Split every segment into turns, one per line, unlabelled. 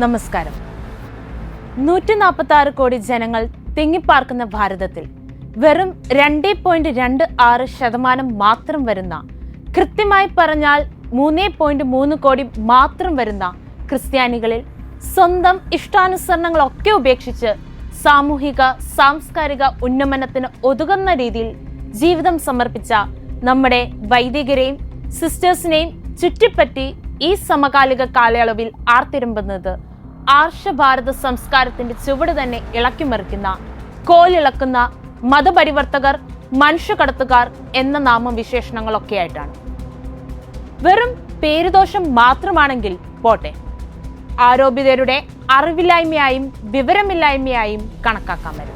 നമസ്കാരം. നൂറ്റി നാൽപ്പത്തി ആറ് കോടി ജനങ്ങൾ തിങ്ങിപ്പാർക്കുന്ന ഭാരതത്തിൽ വെറും രണ്ട് പോയിന്റ് രണ്ട് ആറ് ശതമാനം മാത്രം വരുന്ന കൃത്യമായി പറഞ്ഞാൽ മൂന്ന് പോയിന്റ് മൂന്ന് കോടി മാത്രം വരുന്ന ക്രിസ്ത്യാനികളിൽ സ്വന്തം ഇഷ്ടാനുസരണങ്ങളൊക്കെ ഉപേക്ഷിച്ച് സാമൂഹിക സാംസ്കാരിക ഉന്നമനത്തിന് ഒതുങ്ങുന്ന രീതിയിൽ ജീവിതം സമർപ്പിച്ച നമ്മുടെ വൈദികരെയും സിസ്റ്റേഴ്സിനെയും ചുറ്റിപ്പറ്റി ഈ സമകാലിക കാലയളവിൽ ആർത്തിരമ്പുന്നത് ആർഷഭാരത സംസ്കാരത്തിന്റെ ചുവട് തന്നെ ഇളക്കിമറിക്കുന്ന കോലിളക്കുന്ന മതപരിവർത്തകർ മനുഷ്യകടത്തുകാർ എന്ന നാമം വിശേഷണങ്ങളൊക്കെയായിട്ടാണ് വെറും പേരുദോഷം മാത്രമാണെങ്കിൽ പോട്ടെ ആരോപിതരുടെ അറിവില്ലായ്മയായും വിവരമില്ലായ്മയായും കണക്കാക്കാൻ വരും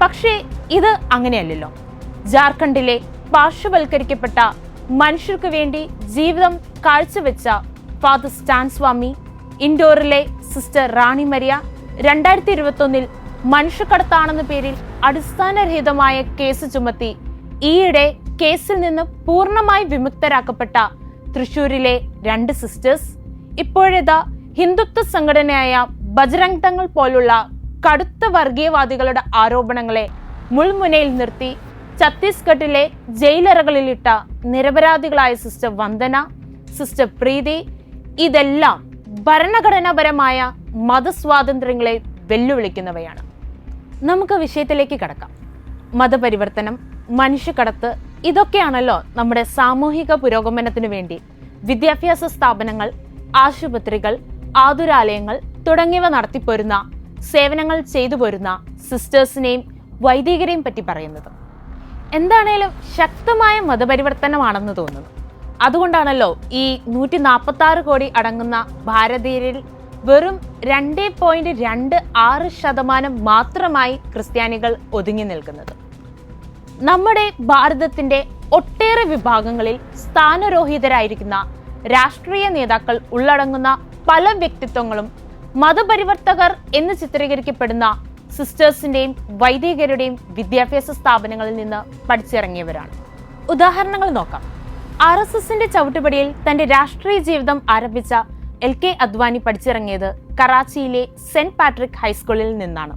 പക്ഷേ ഇത് അങ്ങനെയല്ലല്ലോ. ജാർഖണ്ഡിലെ പാർശ്വവൽക്കരിക്കപ്പെട്ട മനുഷ്യർക്ക് വേണ്ടി ജീവിതം കാഴ്ചവെച്ച ഫാദർ സ്റ്റാൻ സ്വാമി ഇൻഡോറിലെ സിസ്റ്റർ റാണി മരിയ രണ്ടായിരത്തി ഇരുപത്തൊന്നിൽ മനുഷ്യക്കടത്താണെന്ന പേരിൽ അടിസ്ഥാനരഹിതമായ കേസ് ചുമത്തി. ഈയിടെ കേസിൽ നിന്ന് പൂർണമായി വിമുക്തരാക്കപ്പെട്ട തൃശൂരിലെ രണ്ട് സിസ്റ്റേഴ്സ് ഇപ്പോഴേതാ ഹിന്ദുത്വ സംഘടനയായ ബജരംഗ് തങ്ങൾ പോലുള്ള കടുത്ത വർഗീയവാദികളുടെ ആരോപണങ്ങളെ മുൾമുനയിൽ നിർത്തി ഛത്തീസ്ഗഡിലെ ജയിലറകളിലിട്ട നിരപരാധികളായ സിസ്റ്റർ വന്ദന സിസ്റ്റർ പ്രീതി ഇതെല്ലാം ഭരണഘടനാപരമായ മതസ്വാതന്ത്ര്യങ്ങളെ വെല്ലുവിളിക്കുന്നവയാണ്. നമുക്ക് വിഷയത്തിലേക്ക് കടക്കാം. മതപരിവർത്തനം മനുഷ്യക്കടത്ത് ഇതൊക്കെയാണല്ലോ നമ്മുടെ സാമൂഹിക പുരോഗമനത്തിനു വേണ്ടി വിദ്യാഭ്യാസ സ്ഥാപനങ്ങൾ ആശുപത്രികൾ ആതുരാലയങ്ങൾ തുടങ്ങിയവ നടത്തിപ്പോരുന്ന സേവനങ്ങൾ ചെയ്തു പോരുന്ന സിസ്റ്റേഴ്സിനെയും വൈദികരെയും പറ്റി പറയുന്നത്. എന്താണേലും ശക്തമായ മതപരിവർത്തനമാണെന്ന് തോന്നുന്നു. അതുകൊണ്ടാണല്ലോ ഈ നൂറ്റി നാൽപ്പത്തി ആറ് കോടി അടങ്ങുന്ന ഭാരതീയരിൽ വെറും രണ്ട് പോയിന്റ് രണ്ട് ആറ് ശതമാനം മാത്രമായി ക്രിസ്ത്യാനികൾ ഒതുങ്ങി നിൽക്കുന്നത്. നമ്മുടെ ഭാരതത്തിന്റെ ഒട്ടേറെ വിഭാഗങ്ങളിൽ സ്ഥാനരോഹിതരായിരിക്കുന്ന രാഷ്ട്രീയ നേതാക്കൾ ഉള്ളടങ്ങുന്ന പല വ്യക്തിത്വങ്ങളും മതപരിവർത്തകർ എന്ന് ചിത്രീകരിക്കപ്പെടുന്ന സിസ്റ്റേഴ്സിന്റെയും വൈദികരുടെയും വിദ്യാഭ്യാസ സ്ഥാപനങ്ങളിൽ നിന്ന് പഠിച്ചിറങ്ങിയവരാണ്. ഉദാഹരണങ്ങൾ നോക്കാം. ആർ എസ് എസിന്റെ ചവിട്ടുപടിയിൽ തന്റെ രാഷ്ട്രീയ ജീവിതം ആരംഭിച്ച എൽ കെ അദ്വാനി പഠിച്ചിറങ്ങിയത് കറാച്ചിയിലെ സെന്റ് പാട്രിക് ഹൈസ്കൂളിൽ നിന്നാണ്.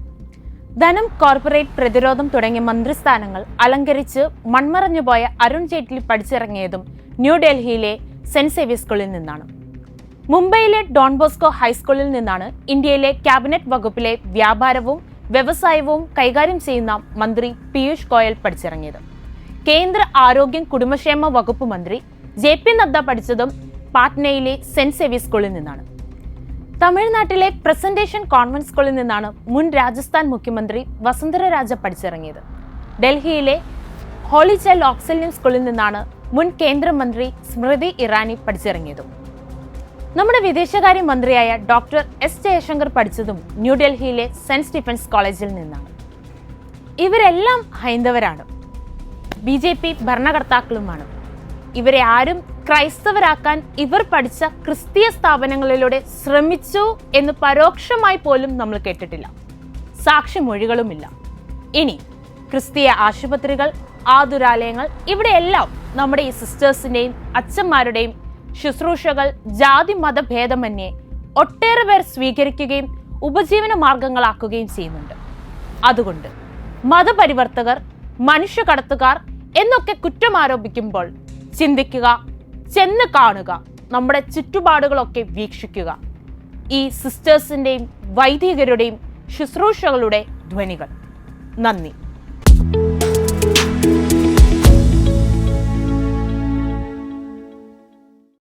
ധനം കോർപ്പറേറ്റ് പ്രതിരോധം തുടങ്ങിയ മന്ത്രിസ്ഥാനങ്ങൾ അലങ്കരിച്ച് മൺമറഞ്ഞുപോയ അരുൺ ജെയ്റ്റ്ലി പഠിച്ചിറങ്ങിയതും ന്യൂഡൽഹിയിലെ സെന്റ് സേവ്യസ് സ്കൂളിൽ നിന്നാണ്. മുംബൈയിലെ ഡോൺ ബോസ്കോ ഹൈസ്കൂളിൽ നിന്നാണ് ഇന്ത്യയിലെ ക്യാബിനറ്റ് വകുപ്പിലെ വ്യാപാരവും വ്യവസായവും കൈകാര്യം ചെയ്യുന്ന മന്ത്രി പീയൂഷ് ഗോയൽ പഠിച്ചിറങ്ങിയത്. കേന്ദ്ര ആരോഗ്യം കുടുംബക്ഷേമ വകുപ്പ് മന്ത്രി ജെ പി നദ്ദ പഠിച്ചതും പാറ്റ്നയിലെ സെന്റ് സേവിയർ സ്കൂളിൽ നിന്നാണ്. തമിഴ്നാട്ടിലെ പ്രസന്റേഷൻ കോൺവെന്റ് സ്കൂളിൽ നിന്നാണ് മുൻ രാജസ്ഥാൻ മുഖ്യമന്ത്രി വസുന്ധര രാജ പഠിച്ചിറങ്ങിയത്. ഡൽഹിയിലെ ഹോളി ചൈൽഡ് ഓക്സിലിയൻ സ്കൂളിൽ നിന്നാണ് മുൻ കേന്ദ്രമന്ത്രി സ്മൃതി ഇറാനി പഠിച്ചിറങ്ങിയതും. നമ്മുടെ വിദേശകാര്യ മന്ത്രിയായ ഡോക്ടർ എസ് ജയശങ്കർ പഠിച്ചതും ന്യൂഡൽഹിയിലെ സെന്റ് സ്റ്റീഫൻസ് കോളേജിൽ നിന്നാണ്. ഇവരെല്ലാം ഹൈന്ദവരാണ്. ബി ജെ പി ഭരണകർത്താക്കളുമാണ്. ഇവരെ ആരും ക്രൈസ്തവരാക്കാൻ ഇവർ പഠിച്ച ക്രിസ്തീയ സ്ഥാപനങ്ങളിലൂടെ ശ്രമിച്ചു എന്ന് പരോക്ഷമായി പോലും നമ്മൾ കേട്ടിട്ടില്ല. സാക്ഷിമൊഴികളുമില്ല. ഇനി ക്രിസ്തീയ ആശുപത്രികൾ ആതുരാലയങ്ങൾ ഇവിടെയെല്ലാം നമ്മുടെ ഈ സിസ്റ്റേഴ്സിന്റെയും അച്ഛന്മാരുടെയും ശുശ്രൂഷകൾ ജാതി മതഭേദമന്യേ ഒട്ടേറെ പേർ സ്വീകരിക്കുകയും ഉപജീവന മാർഗങ്ങളാക്കുകയും ചെയ്യുന്നുണ്ട്. അതുകൊണ്ട് മതപരിവർത്തകർ മനുഷ്യകടത്തുകാർ എന്നൊക്കെ കുറ്റം ആരോപിക്കുമ്പോൾ ചിന്തിക്കുക ചെന്ന് കാണുക നമ്മുടെ ചുറ്റുപാടുകളൊക്കെ വീക്ഷിക്കുക. ഈ സിസ്റ്റേഴ്സിന്റെയും വൈദികരുടെയും ശുശ്രൂഷകളുടെ ധ്വനികൾ. നന്ദി.